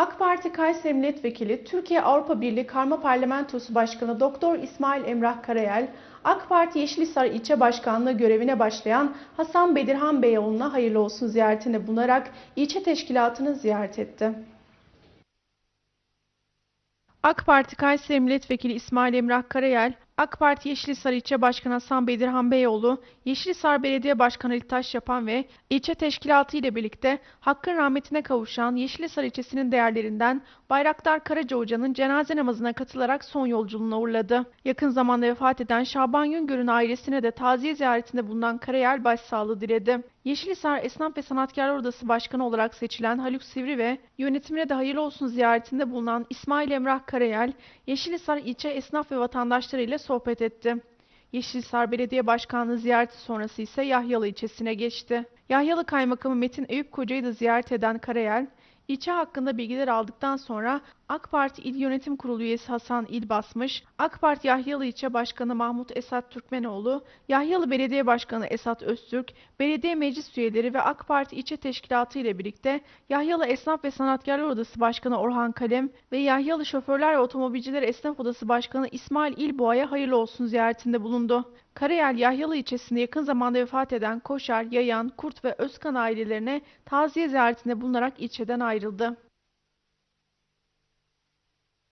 AK Parti Kayseri Milletvekili, Türkiye Avrupa Birliği Karma Parlamentosu Başkanı Doktor İsmail Emrah Karayel, AK Parti Yeşilhisar İlçe Başkanlığı görevine başlayan Hasan Bedirhan Beyoğlu'na hayırlı olsun ziyaretinde bulunarak ilçe teşkilatını ziyaret etti. AK Parti Kayseri Milletvekili İsmail Emrah Karayel, AK Parti Yeşilhisar İlçe Başkanı Hasan Bedirhan Beyoğlu, Yeşilhisar Belediye Başkanı Ali Taş Yapan ve ilçe teşkilatı ile birlikte hakkın rahmetine kavuşan Yeşilhisar ilçesinin değerlerinden Bayraktar Karaca Hoca'nın cenaze namazına katılarak son yolculuğuna uğurladı. Yakın zamanda vefat eden Şaban Güngör'ün ailesine de taziye ziyaretinde bulunan Karayel başsağlığı diledi. Yeşilhisar Esnaf ve Sanatkarlar Odası Başkanı olarak seçilen Haluk Sivri ve yönetimine de hayırlı olsun ziyaretinde bulunan İsmail Emrah Karayel, Yeşilhisar ilçe esnaf ve vatandaşları ile sohbet etti. Yeşilhisar Belediye Başkanlığı ziyareti sonrası ise Yahyalı ilçesine geçti. Yahyalı Kaymakamı Metin Eyüp Koca'yı da ziyaret eden Karayel, ilçe hakkında bilgiler aldıktan sonra AK Parti İl Yönetim Kurulu üyesi Hasan İlbasmış, AK Parti Yahyalı İlçe Başkanı Mahmut Esat Türkmenoğlu, Yahyalı Belediye Başkanı Esat Öztürk, belediye meclis üyeleri ve AK Parti İlçe Teşkilatı ile birlikte Yahyalı Esnaf ve Sanatkarlar Odası Başkanı Orhan Kalem ve Yahyalı Şoförler ve Otomobilciler Esnaf Odası Başkanı İsmail İlboğa'ya hayırlı olsun ziyaretinde bulundu. Karayel Yahyalı ilçesinde yakın zamanda vefat eden Koşar, Yayan, Kurt ve Özkan ailelerine taziye ziyaretinde bulunarak ilçeden ayrıldı.